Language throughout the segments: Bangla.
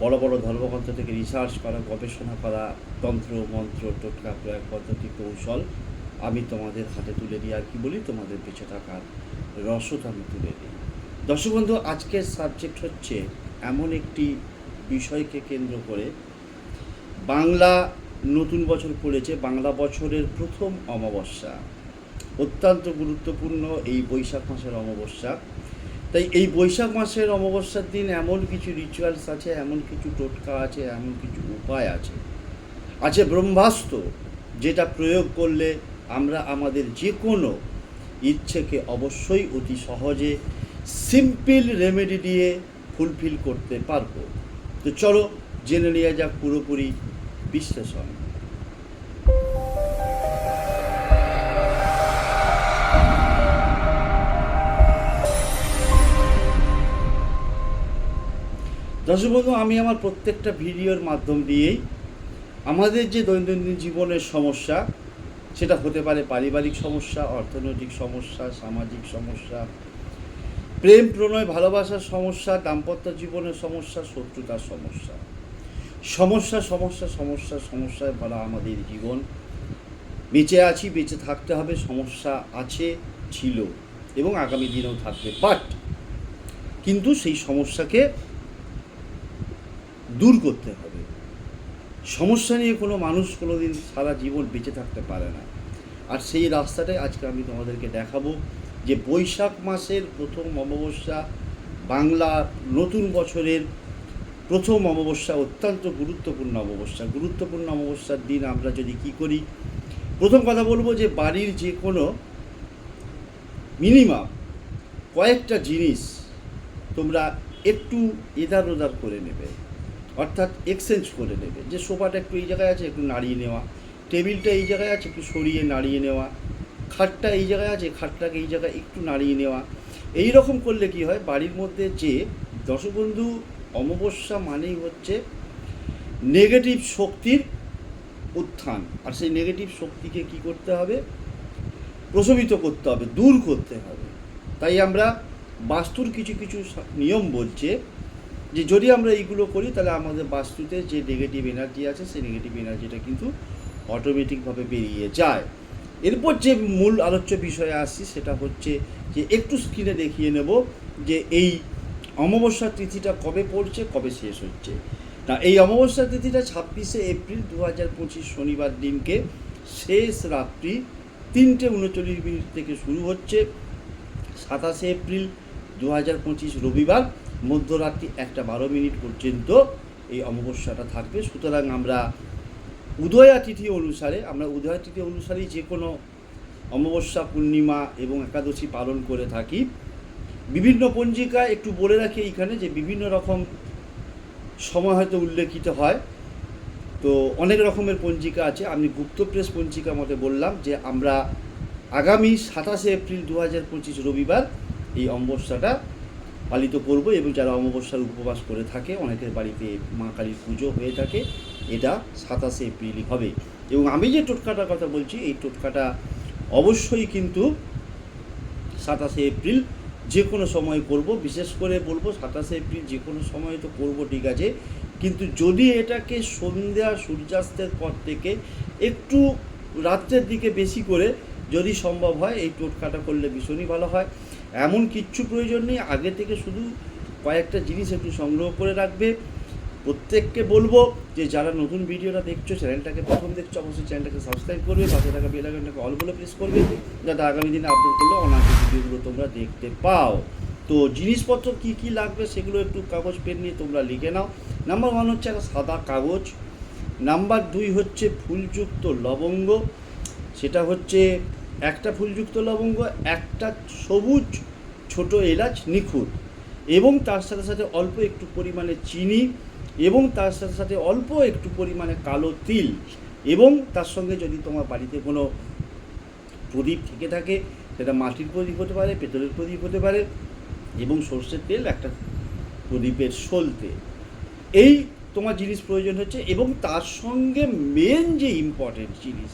বড় বড় ধর্মগ্রন্থ থেকে রিসার্চ করা, গবেষণা করা, তন্ত্র, মন্ত্র, টোটকা, প্রয়োগ পদ্ধতি, কৌশল আমি তোমাদের হাতে তুলে দিই আর কি বলি? তোমাদের বেঁচে থাকার রসদ আমি তুলে দিই। দর্শক বন্ধু, আজকের সাবজেক্ট হচ্ছে এমন একটি বিষয়কে কেন্দ্র করে বাংলা নতুন বছর পড়েছে, বাংলা বছরের প্রথম অমাবস্যা। অত্যন্ত গুরুত্বপূর্ণ এই বৈশাখ মাসের অমাবস্যা। তাই এই বৈশাখ মাসের অমাবস্যার দিন এমন কিছু রিচুয়ালস আছে, এমন কিছু টোটকা আছে, এমন কিছু উপায় আছে। আছে ব্রহ্মাস্ত্র, যেটা প্রয়োগ করলে আমরা আমাদের যে কোনো ইচ্ছেকে অবশ্যই অতি সহজে সিম্পল রেমেডি দিয়ে ফুলফিল করতে পারব। তো চলো জেনে নেওয়া যাক পুরোপুরি বিশ্লেষণ। দর্শক বন্ধু আমি আমার প্রত্যেকটা ভিডিওর মাধ্যম দিয়েই আমাদের যে দৈনন্দিন জীবনের সমস্যা, সেটা হতে পারে পারিবারিক সমস্যা, অর্থনৈতিক সমস্যা, সামাজিক সমস্যা, প্রেম, প্রণয়, ভালোবাসার সমস্যা, দাম্পত্য জীবনের সমস্যা, শত্রুতার সমস্যা। সমস্যা সমস্যা সমস্যা, সমস্যায় ভরা আমাদের জীবন। বেঁচে আছি, বেঁচে থাকতে হবে, সমস্যা আছে, ছিল এবং আগামী দিনেও থাকবে বাট কিন্তু সেই সমস্যাকে দূর করতে হবে। সমস্যা নিয়ে কোনো মানুষ কোনো দিন সারা জীবন বেঁচে থাকতে পারে না। আর সেই রাস্তাটাই আজকে আমি তোমাদেরকে দেখাবো যে বৈশাখ মাসের প্রথম অমাবস্যা, বাংলা নতুন বছরের প্রথম অমাবস্যা, অত্যন্ত গুরুত্বপূর্ণ অমাবস্যা। গুরুত্বপূর্ণ অমাবস্যার দিন আমরা যদি কি করি, প্রথম কথা বলব যে বাড়ির যে কোনো মিনিমাম কয়েকটা জিনিস তোমরা একটু এদার ওদার করে নেবে। অর্থাৎ এক্সচেঞ্জ করে নেবে। যে সোফাটা একটু এই জায়গায় আছে, একটু নাড়িয়ে নেওয়া। টেবিলটা এই জায়গায় আছে, একটু সরিয়ে নাড়িয়ে নেওয়া। খাটটা এই জায়গায় আছে, খাটটাকে এই জায়গায় একটু নাড়িয়ে নেওয়া। এই রকম করলে কি হয়, বাড়ির মধ্যে যে দশবন্ধু অমাবস্যা মানেই হচ্ছে নেগেটিভ শক্তির উত্থান। আর সেই নেগেটিভ শক্তিকে কি করতে হবে? প্রশমিত করতে হবে, দূর করতে হবে। তাই আমরা বাস্তুর কিছু কিছু নিয়ম বলছে যে যদি আমরা এইগুলো করি, তাহলে আমাদের বাস্তুতে যে নেগেটিভ এনার্জি আছে, সেই নেগেটিভ এনার্জিটা কিন্তু অটোমেটিকভাবে বেরিয়ে যায়। এরপর যে মূল আলোচ্য বিষয়ে আসছি, সেটা হচ্ছে যে একটু স্ক্রিনে দেখিয়ে নেব যে এই অমাবস্যা তিথিটা কবে পড়ছে, কবে শেষ হচ্ছে। না এই অমাবস্যা তিথিটা ছাব্বিশে এপ্রিল দু হাজার পঁচিশ শনিবার দিনকে শেষ রাত্রি তিনটে উনচল্লিশ মিনিট থেকে শুরু হচ্ছে। সাতাশে এপ্রিল দু হাজার পঁচিশ রবিবার। মধ্যরাত্রি একটা বারো মিনিট পর্যন্ত এই অমাবস্যাটা থাকবে। সুতরাং আমরা উদয়া তিথি অনুসারে, আমরা উদয়া তিথি অনুসারেই যে কোনো অমাবস্যা, পূর্ণিমা এবং একাদশী পালন করে থাকি। বিভিন্ন পঞ্জিকা একটু বলে রাখি এইখানে যে বিভিন্ন রকম সময় হয়তো উল্লেখিত হয়। তো অনেক রকমের পঞ্জিকা আছে। আমি গুপ্ত প্রেস পঞ্জিকা মতে বললাম যে আমরা আগামী সাতাশে এপ্রিল দু হাজার পঁচিশ রবিবার এই অমাবস্যাটা পালিত করব এবং যারা অমাবস্যার উপবাস করে থাকে, অনেকের বাড়িতে মা কালীর পুজো হয়ে থাকে, এটা সাতাশে এপ্রিলই হবে। এবং আমি যে টোটকাটার কথা বলছি, এই টোটকাটা অবশ্যই কিন্তু সাতাশে এপ্রিল যে কোনো সময় করব, বিশেষ করে বলব সাতাশে এপ্রিল যে কোনো সময় তো করব, ঠিক আছে। কিন্তু যদি এটাকে সন্ধ্যা সূর্যাস্তের পর থেকে একটু রাত্রের দিকে বেশি করে যদি সম্ভব হয়, এই টোটকাটা করলে ভীষণই ভালো হয়। এমন কিচ্ছু প্রয়োজন নেই, আগে থেকে শুধু কয়েকটা জিনিস একটু সংগ্রহ করে রাখবে। প্রত্যেককে বলব যে যারা নতুন ভিডিওটা দেখছ, চ্যানেলটাকে প্রথম দেখছ, অবশ্যই চ্যানেলটাকে সাবস্ক্রাইব করবে, পাশে থাকা বেল আইকনটাকে অল বলে প্রেস করবে, যাতে আগামী দিনে আপলোড করলে অনাকে ভিডিওগুলো তোমরা দেখতে পাও। তো জিনিসপত্র কি কি লাগবে সেগুলো একটু কাগজ পেন নিয়ে তোমরা লিখে নাও। নাম্বার ওয়ান হচ্ছে একটা সাদা কাগজ। নাম্বার দুই হচ্ছে ফুলযুক্ত লবঙ্গ। সেটা হচ্ছে একটা ফুলযুক্ত লবঙ্গ, একটা সবুজ ছোট এলাচ নিখুঁত এবং তার সাথে সাথে অল্প একটু পরিমাণে চিনি এবং তার সাথে সাথে অল্প একটু পরিমাণে কালো তিল এবং তার সঙ্গে যদি তোমার বাড়িতে কোনো প্রদীপ থেকে থাকে, সেটা মাটির প্রদীপ হতে পারে, পেতলের প্রদীপ হতে পারে এবং সর্ষের তেল একটা প্রদীপের সলতে এই তোমার জিনিস প্রয়োজন হচ্ছে এবং তার সঙ্গে মেন যে ইম্পর্টেন্ট জিনিস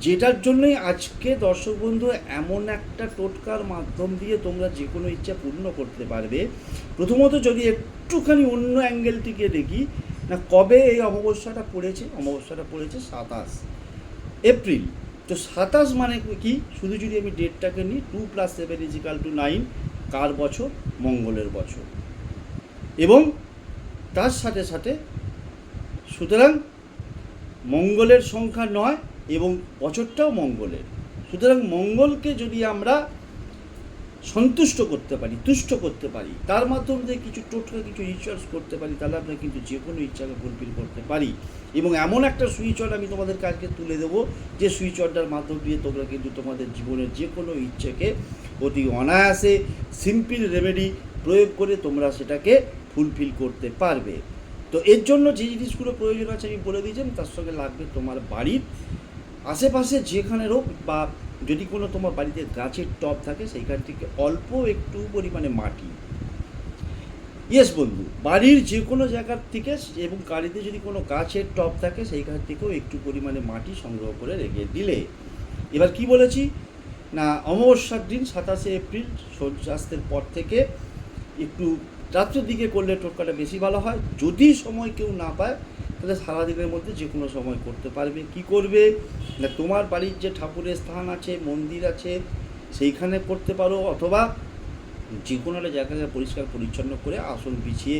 যেটার জন্যই আজকে দর্শক বন্ধু এমন একটা টোটকার মাধ্যম দিয়ে তোমরা যে কোনো ইচ্ছা পূর্ণ করতে পারবে। প্রথমত যদি একটুখানি অন্য অ্যাঙ্গেল থেকে দেখি, না কবে এই অমাবস্যাটা পড়েছে? অমাবস্যাটা পড়েছে সাতাশ এপ্রিল। তো সাতাশ মানে কি? শুধু যদি আমি ডেটটাকে নিই two plus seven is equal to nine কার বছর? মঙ্গলের বছর। এবং তার সাথে সাথে, সুতরাং মঙ্গলের সংখ্যা নয় এবং বছরটাও মঙ্গলের। সুতরাং মঙ্গলকে যদি আমরা সন্তুষ্ট করতে পারি, তুষ্ট করতে পারি, তার মাধ্যমে দিয়ে কিছু টোটকা কিছু রিচার্জ করতে পারি, তাহলে আমরা কিন্তু যে কোনো ইচ্ছাকে ফুলফিল করতে পারি। এবং এমন একটা সুইচ অর্ড আমি তোমাদের কাছকে তুলে দেবো, যে সুইচ অর্ডার মাধ্যম দিয়ে তোমরা কিন্তু তোমাদের জীবনের যে কোনো ইচ্ছেকে অতি অনায়াসে সিম্পল রেমেডি প্রয়োগ করে তোমরা সেটাকে ফুলফিল করতে পারবে। তো এর জন্য যে জিনিসগুলো প্রয়োজন আছে আমি বলে দিয়েছিলাম তার সঙ্গে লাগবে তোমার বাড়ির আশেপাশে যেখানে হোক বা যদি কোনো তোমার বাড়িতে গাছের টব থাকে, সেইখান থেকে অল্প একটু পরিমাণে মাটি। ইয়েস বন্ধু, বাড়ির যে কোনো জায়গার থেকে এবং গাড়িতে যদি কোনো গাছের টব থাকে, সেইখান থেকেও একটু পরিমাণে মাটি সংগ্রহ করে রেখে দিলে। এবার কি বলেছি? না, অমাবস্যার দিন সাতাশে এপ্রিল সূর্যাস্তের পর থেকে একটু রাত্রের দিকে করলে টোটকাটা বেশি ভালো হয়। যদি সময় কেউ না পায় তাহলে সারাদিনের মধ্যে যে কোনো সময় করতে পারবে। কি করবে? না, তোমার বাড়ির যে ঠাকুরের স্থান আছে, মন্দির আছে, সেইখানে করতে পারো, অথবা যে কোনো একটা জায়গাকে পরিষ্কার পরিচ্ছন্ন করে আসন বিছিয়ে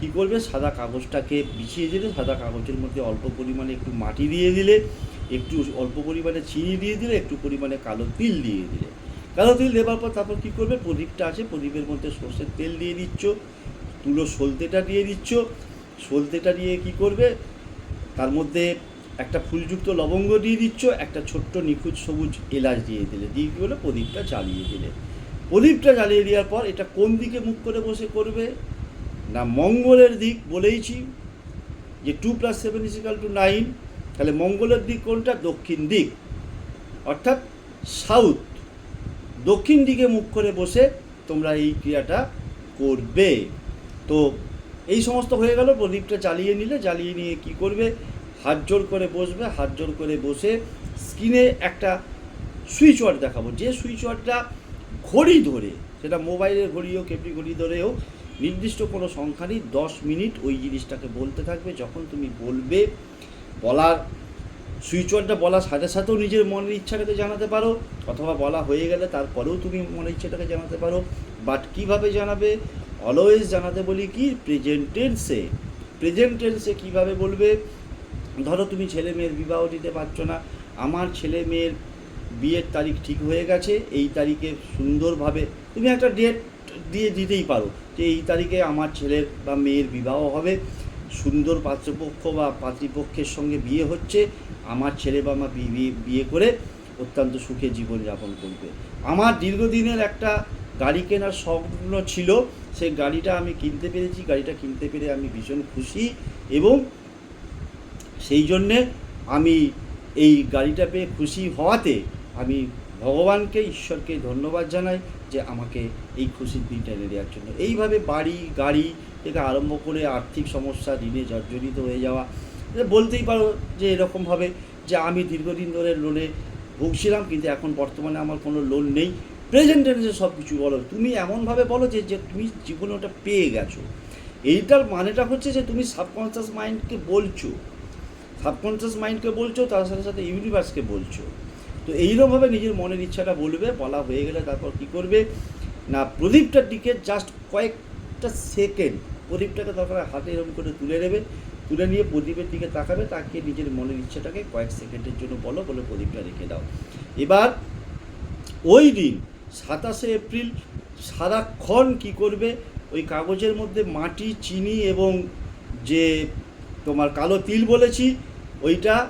কি করবে? সাদা কাগজটাকে বিছিয়ে দিলে, সাদা কাগজের মধ্যে অল্প পরিমাণে একটু মাটি দিয়ে দিলে, একটু অল্প পরিমাণে চিনি দিয়ে দিলে, একটু পরিমাণে কালো তিল দিয়ে দিলে। কালো তিল দেওয়ার পর তারপর কী করবে? প্রদীপটা আছে, প্রদীপের মধ্যে সর্ষের তেল দিয়ে দিচ্ছ, তুলো সলতেটা দিয়ে দিচ্ছ সলতেটা দিয়ে কি করবে? তার মধ্যে একটা ফুলযুক্ত লবঙ্গ দিয়ে দিচ্ছ, একটা ছোট্ট নিখুঁত সবুজ এলাচ দিয়ে দিলে। দিয়ে কী হলো? প্রদীপটা জ্বালিয়ে দিলে। প্রদীপটা জ্বালিয়ে দেওয়ার পর এটা কোন দিকে মুখ করে বসে করবে? না, মঙ্গলের দিক বলেইছি যে two plus seven is equal to nine তাহলে মঙ্গলের দিক কোনটা? দক্ষিণ দিক। অর্থাৎ সাউথ দক্ষিণ দিকে মুখ করে বসে তোমরা এই ক্রিয়াটা করবে। তো এই সমস্ত হয়ে গেল, প্রদীপটা জ্বালিয়ে নিলে জ্বালিয়ে নিয়ে কি করবে? হাত জোর করে বসবে, হাত জোর করে বসে স্ক্রিনে একটা সুইচ ওয়ার্ড দেখাবো। যে সুইচ ওয়ার্ডটা ঘড়ি ধরে, সেটা মোবাইলের ঘড়ি হোক, এমনি ঘড়ি ধরে হোক, নির্দিষ্ট কোনো সংখ্যা নেই, দশ মিনিট ওই জিনিসটাকে বলতে থাকবে। যখন তুমি বলবে, বলার সুইচ ওয়ার্ডটা বলার সাথে সাথেও নিজের মনের ইচ্ছাটাকে জানাতে পারো, অথবা বলা হয়ে গেলে তারপরেও তুমি মনের ইচ্ছাটাকে জানাতে পারো। বাট কীভাবে জানাবে? অলওয়েজ জানাতে বলি কি? প্রেজেন্ট টেন্সে প্রেজেন্ট টেন্সে কীভাবে বলবে? ধরো তুমি ছেলে মেয়ের বিবাহ দিতে পারছ না। আমার ছেলে মেয়ের বিয়ের তারিখ ঠিক হয়ে গেছে, এই তারিখে সুন্দরভাবে তুমি একটা ডেট দিয়ে দিতেই পারো যে এই তারিখে আমার ছেলের বা মেয়ের বিবাহ হবে। সুন্দর পাত্রপক্ষ বা পাত্রীপক্ষের সঙ্গে বিয়ে হচ্ছে। আমার ছেলে বা আমার বিয়ে বিয়ে করে অত্যন্ত সুখে জীবনযাপন করবে। আমার দীর্ঘদিনের একটা গাড়ি কেনার স্বপ্ন ছিল সেই গাড়িটা আমি কিনতে পেরেছি, গাড়িটা কিনতে পেরে আমি ভীষণ খুশি এবং সেই জন্যে আমি এই গাড়িটা পেয়ে খুশি হওয়াতে আমি ভগবানকে, ঈশ্বরকে ধন্যবাদ জানাই যে আমাকে এই খুশির দিনটা এনে দেওয়ার জন্য। এইভাবে বাড়ি, গাড়ি থেকে আরম্ভ করে আর্থিক সমস্যা ঋণে জর্জরিত হয়ে যাওয়া বলতেই পারো যে এরকমভাবে যে আমি দীর্ঘদিন ধরে লোনে ভুগছিলাম, কিন্তু এখন বর্তমানে আমার কোনো লোন নেই। প্রেজেন্ট টেন্সে সব কিছু বলো। তুমি এমনভাবে বলো যে যে তুমি জীবনে ওটা পেয়ে গেছো। এইটার মানেটা হচ্ছে যে, তুমি সাবকনসিয়াস মাইন্ডকে বলছো। সাবকনসিয়াস মাইন্ডকে বলছো, তার সাথে সাথে ইউনিভার্সকে বলছো। তো এইরকমভাবে নিজের মনের ইচ্ছাটা বলবে, বলা হয়ে গেলে তারপর কী করবে? না, প্রদীপটার দিকে জাস্ট কয়েকটা সেকেন্ড প্রদীপটাকে হয় হাতে এরকম করে তুলে নেবে। তুলে নিয়ে প্রদীপের দিকে তাকাবে তাকে নিজের মনের ইচ্ছাটাকে কয়েক সেকেন্ডের জন্য বলো, বলে প্রদীপটা রেখে দাও। এবার, ওই দিন সাতাশে এপ্রিল সারাক্ষণ কি করবে? ওই কাগজের মধ্যে মাটি, চিনি এবং যে তোমার কালো তিল বলেছি, ওইটা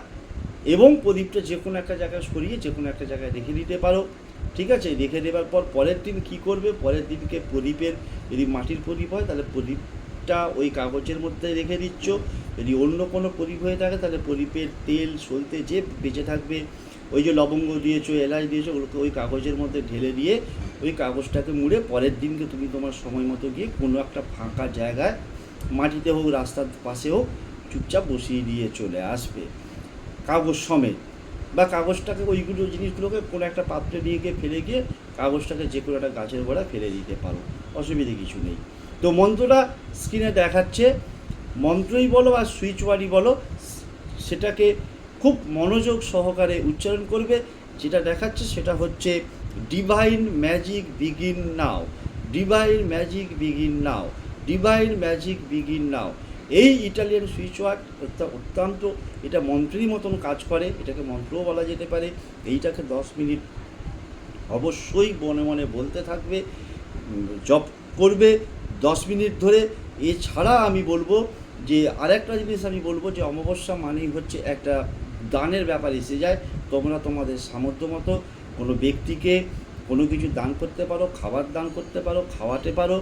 এবং প্রদীপটা যে কোনো একটা জায়গায় সরিয়ে যে কোনো একটা জায়গায় রেখে দিতে পারো। ঠিক আছে? রেখে দেওয়ার পর পরের দিন কি করবে? পরের দিনকে প্রদীপের যদি মাটির প্রদীপ হয়, তাহলে প্রদীপটা ওই কাগজের মধ্যে রেখে দিচ্ছ। যদি অন্য কোনো প্রদীপ হয়ে থাকে, তাহলে প্রদীপের তেল সলতে যে বেঁচে থাকবে ওই যে লবঙ্গ দিয়েছ, এলাচ দিয়েছ, ওগুলোকে ওই কাগজের মধ্যে ঢেলে দিয়ে ওই কাগজটাকে মুড়ে পরের দিনকে তুমি তোমার সময় মতো গিয়ে কোনো একটা ফাঁকা জায়গায় মাটিতে হোক, রাস্তার পাশে হোক, চুপচাপ বসিয়ে দিয়ে চলে আসবে। কাগজ সমেত। বা কাগজটাকে ওইগুলো জিনিসগুলোকে কোনো একটা পাত্রে নিয়ে গিয়ে ফেলে গিয়ে কাগজটাকে যে কোনো একটা গাছের গোড়া ফেলে দিতে পারো। অসুবিধে কিছু নেই। তো মন্ত্রটা স্ক্রিনে দেখাচ্ছে। মন্ত্রই বলো আর সুইচ ওয়ার্ডই বলো, সেটাকে খুব মনোযোগ সহকারে উচ্চারণ করবে। যেটা দেখাচ্ছে সেটা হচ্ছে divine magic begin now divine magic begin now divine magic begin now এই ইটালিয়ান সুইচ ওয়ার্ড অত্যন্ত এটা মন্ত্রেরই মতন কাজ করে। এটাকে মন্ত্রও বলা যেতে পারে। এইটাকে দশ মিনিট অবশ্যই মনে মনে বলতে থাকবে জব করবে দশ মিনিট ধরে। এছাড়া আমি বলব যে আরেকটা জিনিস আমি বলব যে অমাবস্যা মানেই হচ্ছে একটা দানের ব্যাপার এসে যায়, তোমরা তোমাদের সামর্থ্য মতো কোনো ব্যক্তিকে কোনো কিছু দান করতে পারো, খাবার দান করতে পারো, খাওয়াতে পারো,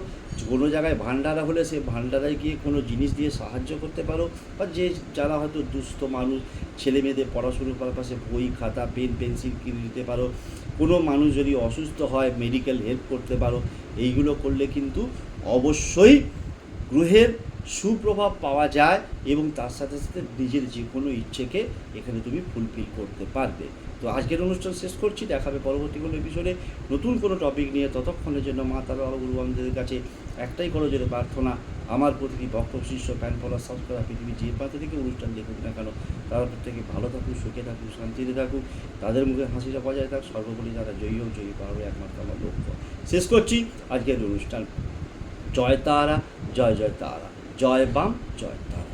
কোনো জায়গায় ভান্ডারা হলে সে ভান্ডারায় গিয়ে কোনো জিনিস দিয়ে সাহায্য করতে পারো, বা যে যারা হয়তো দুস্থ মানুষ, ছেলে মেয়েদের পড়াশুনোর পাশে বই, খাতা, পেন, পেন্সিল কিনে দিতে পারো, কোনো মানুষ যদি অসুস্থ হয় মেডিকেল হেল্প করতে পারো, এইগুলো করলে কিন্তু অবশ্যই গ্রহের সুপ্রভাব পাওয়া যায় এবং তার সাথে সাথে নিজের যে কোনো ইচ্ছেকে এখানে তুমি ফুলফিল করতে পারবে। তো আজকের অনুষ্ঠান শেষ করছি, দেখাবে পরবর্তী কোনো এপিসোডে নতুন কোনো টপিক নিয়ে ততক্ষণের জন্য মা তারা গুরু আমাদের কাছে একটাই করো জোরে প্রার্থনা, আমার প্রতিটি ভক্ত, শিষ্য ফ্যান ফলোয়ার সাবস্ক্রাইবার পৃথিবী যে প্রান্ত থেকে অনুষ্ঠান দেখুক না কেন, তারা প্রত্যেকে ভালো থাকুক, সুখে থাকুক, শান্তিতে থাকুক, তাদের মুখে হাসিটা বজায় থাক, সর্বোপরি তারা জয়ী হোক, জয়ী পাবে একমাত্র আমার লক্ষ্য। শেষ করছি আজকের অনুষ্ঠান। জয় তারা, জয় জয় তারা। জয় বাম জয় তারা।